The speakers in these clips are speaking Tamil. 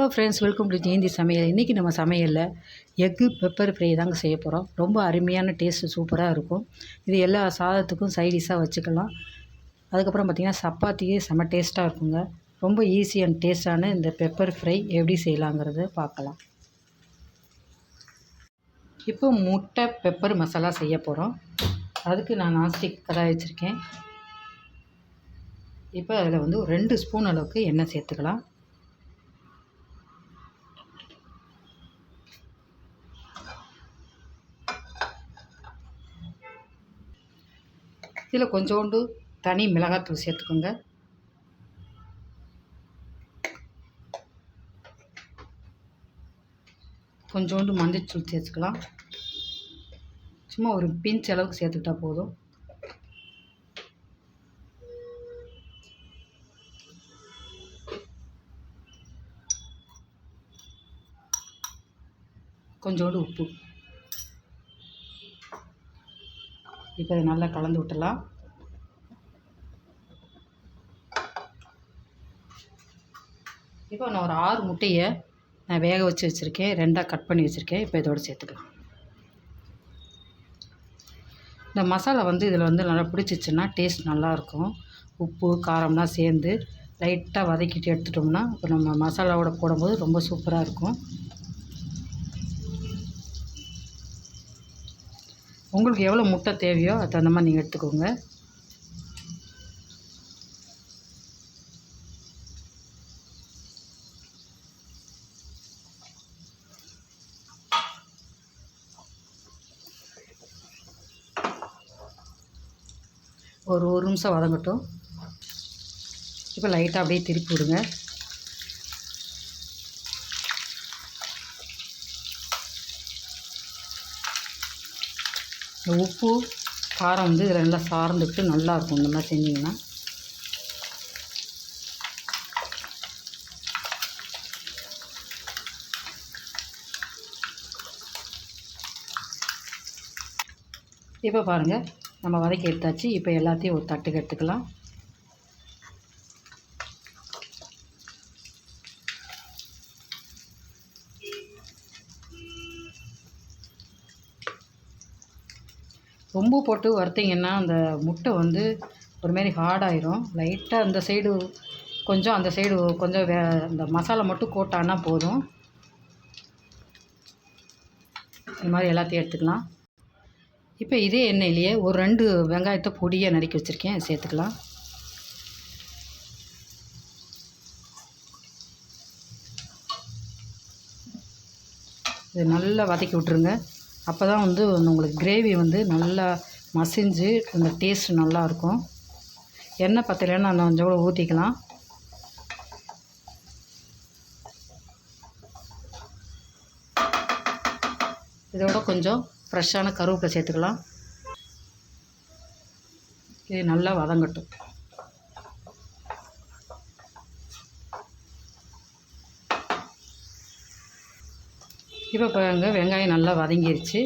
Hello friends welcome to Jayanthi சமையல் இன்றைக்கி நம்ம சமையலில் எக்கு பெப்பர் ஃப்ரை தாங்க செய்ய போகிறோம் ரொம்ப அருமையான டேஸ்ட்டு சூப்பராக இருக்கும். இது எல்லா சாதத்துக்கும் சைடிஷாக வச்சுக்கலாம். அதுக்கப்புறம் பார்த்திங்கன்னா சப்பாத்தியே செம்ம டேஸ்ட்டாக இருக்குங்க. ரொம்ப ஈஸி அண்ட் டேஸ்டான இந்த பெப்பர் ஃப்ரை எப்படி செய்யலாங்கிறத பார்க்கலாம். இப்போ முட்டை பெப்பர் மசாலா செய்ய போகிறோம் அதுக்கு நான் நான்ஸ்டிக் கடாய் வச்சுருக்கேன். இப்போ அதில் வந்து ரெண்டு ஸ்பூன் அளவுக்கு எண்ணெய் சேர்த்துக்கலாம். இதில் கொஞ்சோண்டு தனி மிளகாத்தூள் சேர்த்துக்கோங்க. கொஞ்சோண்டு மஞ்சத்தூள் சேர்த்துக்கலாம். சும்மா ஒரு பிஞ்ச் அளவுக்கு சேர்த்துக்கிட்டா போதும். கொஞ்சோண்டு உப்பு. இப்போ இதை நல்லா கலந்து விட்டலாம் இப்போ நான் ஒரு ஆறு முட்டையை நான் வேக வச்சு வச்சுருக்கேன். ரெண்டாக கட் பண்ணி வச்சுருக்கேன். இப்போ இதோடு சேர்த்துக்கலாம். இந்த மசாலா வந்து இதில் வந்து நல்லா பிடிச்சிச்சின்னா டேஸ்ட் நல்லாயிருக்கும். உப்பு காரம்லாம் சேர்ந்து லைட்டாக வதக்கிட்டு எடுத்துட்டோம்னா இப்போ நம்ம மசாலாவோட போடும்போது ரொம்ப சூப்பராக இருக்கும். உங்களுக்கு எவ்வளோ முட்டை தேவையோ அது தகுந்த மாதிரி நீங்கள் எடுத்துக்கோங்க. ஒரு ஒரு நிமிஷம் வதங்கட்டும். இப்போ லைட்டாக அப்படியே திருப்பி விடுங்க. இந்த உப்பு காரம் வந்து இதில் நல்லா சார்ந்துட்டு நல்லாயிருக்கும் இந்த மாதிரி செஞ்சிங்கன்னா. இப்போ பாருங்கள் நம்ம வதக்கி எடுத்தாச்சு. இப்போ எல்லாத்தையும் ஒரு தட்டுக்கு எடுத்துக்கலாம். ரொம்ப போட்டு வறுத்திங்கன்னா அந்த முட்டை வந்து ஒரு மாரி ஹார்டாயிரும் லைட்டாக அந்த சைடு கொஞ்சம் அந்த சைடு கொஞ்சம் வே இந்த மசாலா மட்டும் கோட்டானா போதும். இந்த மாதிரி எல்லாத்தையும் எடுத்துக்கலாம். இப்போ இதே எண்ணெயிலேயே ஒரு ரெண்டு வெங்காயத்தை பொடியாக நறுக்கி வச்சுருக்கேன். சேர்த்துக்கலாம். இது நல்லா வதக்கி விட்ருங்க அப்போ தான் வந்து உங்களுக்கு கிரேவி வந்து நல்லா மசிஞ்சு அந்த டேஸ்ட் நல்லாயிருக்கும் எண்ணெய் பத்தலைன்னா நான் கொஞ்சம் கூட ஊற்றிக்கலாம் இதோட கொஞ்சம் ஃப்ரெஷ்ஷான கருவேப்பிலை சேர்த்துக்கலாம். இது நல்லா வதங்கட்டும். இப்போ பாருங்க வெங்காயம் நல்லா வதங்கிருச்சு.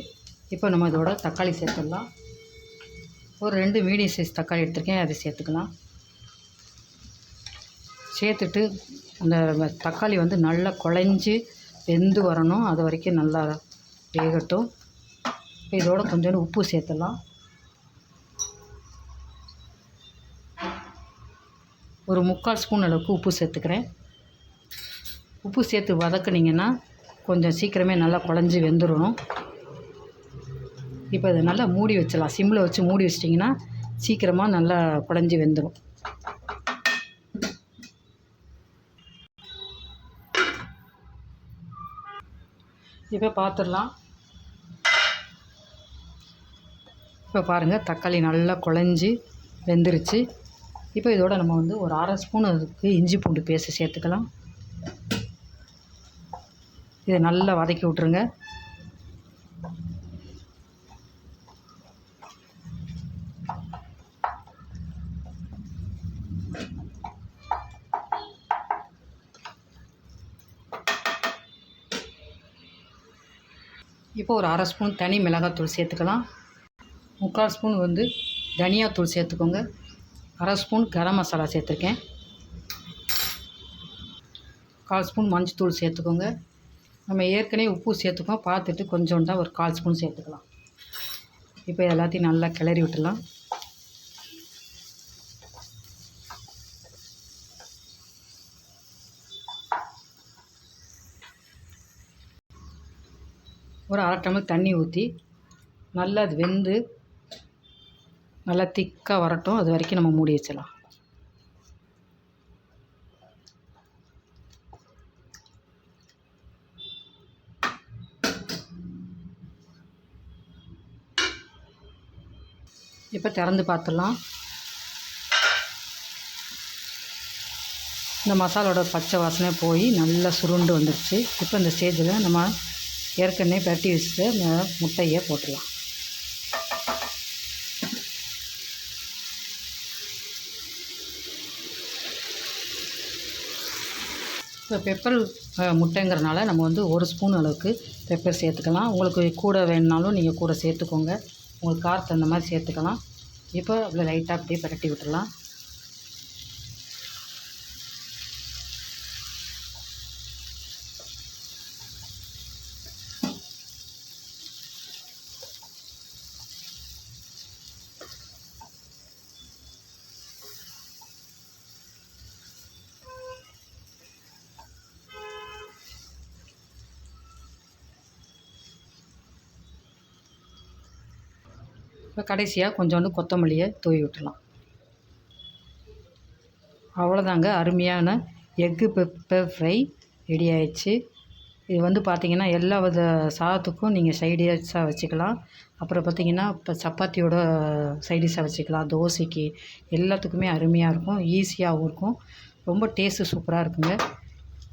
இப்போ நம்ம இதோட தக்காளி சேர்த்துடலாம். ஒரு ரெண்டு மீடியம் சைஸ் தக்காளி எடுத்துருக்கேன் அதை சேர்த்துக்கலாம். சேர்த்துட்டு அந்த தக்காளி வந்து நல்லா குழஞ்சி வெந்து வரணும். அது வரைக்கும் நல்லா வேகட்டும். இப்போ இதோட கொஞ்சோண்டு உப்பு சேர்த்துடலாம். ஒரு முக்கால் ஸ்பூன் அளவுக்கு உப்பு சேர்த்துக்கிறேன். உப்பு சேர்த்து வதக்குனிங்கன்னா கொஞ்சம் சீக்கிரமே நல்லா குழஞ்சி வெந்துடணும். இப்போ இதை நல்லா மூடி வச்சிடலாம். சிம்மில் வச்சு மூடி வச்சிட்டிங்கன்னா சீக்கிரமாக நல்லா குழஞ்சி வெந்துடும். இப்போ பார்த்துடலாம் இப்போ பாருங்கள் தக்காளி நல்லா குழஞ்சி வெந்துருச்சு. இப்போ இதோட நம்ம வந்து ஒரு அரை ஸ்பூன் அதுக்கு இஞ்சி பூண்டு பேஸ்ட்டு சேர்த்துக்கலாம். இதை நல்லா வதக்கி விட்ருங்க இப்போ ஒரு அரை ஸ்பூன் தனி மிளகாத்தூள் சேர்த்துக்கலாம். முக்கால் ஸ்பூன் வந்து தனியாத்தூள் சேர்த்துக்கோங்க. அரை ஸ்பூன் கரம் மசாலா சேர்த்துருக்கேன். கால் ஸ்பூன் மஞ்சத்தூள் சேர்த்துக்கோங்க. நம்ம ஏற்கனவே உப்பு சேர்த்துக்கோம் பார்த்துட்டு கொஞ்சோண்டா ஒரு கால் ஸ்பூன் சேர்த்துக்கலாம். இப்போ எல்லாத்தையும் நல்லா கிளறி விட்டுடலாம். ஒரு அரை டம்ளர் தண்ணி ஊற்றி நல்லா அது வெந்து நல்லா திக்காக வரட்டும். அது வரைக்கும் நம்ம மூடி வச்சிடலாம். இப்போ திறந்து பார்த்துடலாம். இந்த மசாலோட பச்சை வாசனை போய் நல்லா சுருண்டு வந்துடுச்சு இப்போ இந்த ஸ்டேஜில் நம்ம ஏற்கனவே பரட்டி வச்சுட்டு இந்த முட்டையை போட்டுடலாம். இப்போ பெப்பர் முட்டைங்கிறனால நம்ம வந்து ஒரு ஸ்பூன் அளவுக்கு பெப்பர் சேர்த்துக்கலாம். உங்களுக்கு கூட வேணுனாலும் நீங்கள் கூட சேர்த்துக்கோங்க. உங்களுக்கு காரத்து அந்த மாதிரி சேர்த்துக்கலாம். இப்போ அப்படியே லைட்டாக அப்படியே பிரட்டி விட்டுடலாம் இப்போ கடைசியாக கொஞ்சோண்டு கொத்தமல்லியை தூவி விட்டுடலாம். அவ்வளோதாங்க அருமையான எக்கு பெப்பர் ஃப்ரை ரெடி ஆயிடுச்சு. இது வந்து பார்த்திங்கன்னா எல்லா வித சாதத்துக்கும் நீங்கள் சைடிஷாக வச்சுக்கலாம். அப்புறம் பார்த்திங்கன்னா இப்போ சப்பாத்தியோட சைடிஷாக வச்சுக்கலாம். தோசைக்கு எல்லாத்துக்குமே அருமையாக இருக்கும் ஈஸியாகவும் இருக்கும். ரொம்ப டேஸ்ட்டு சூப்பராக இருக்குங்க.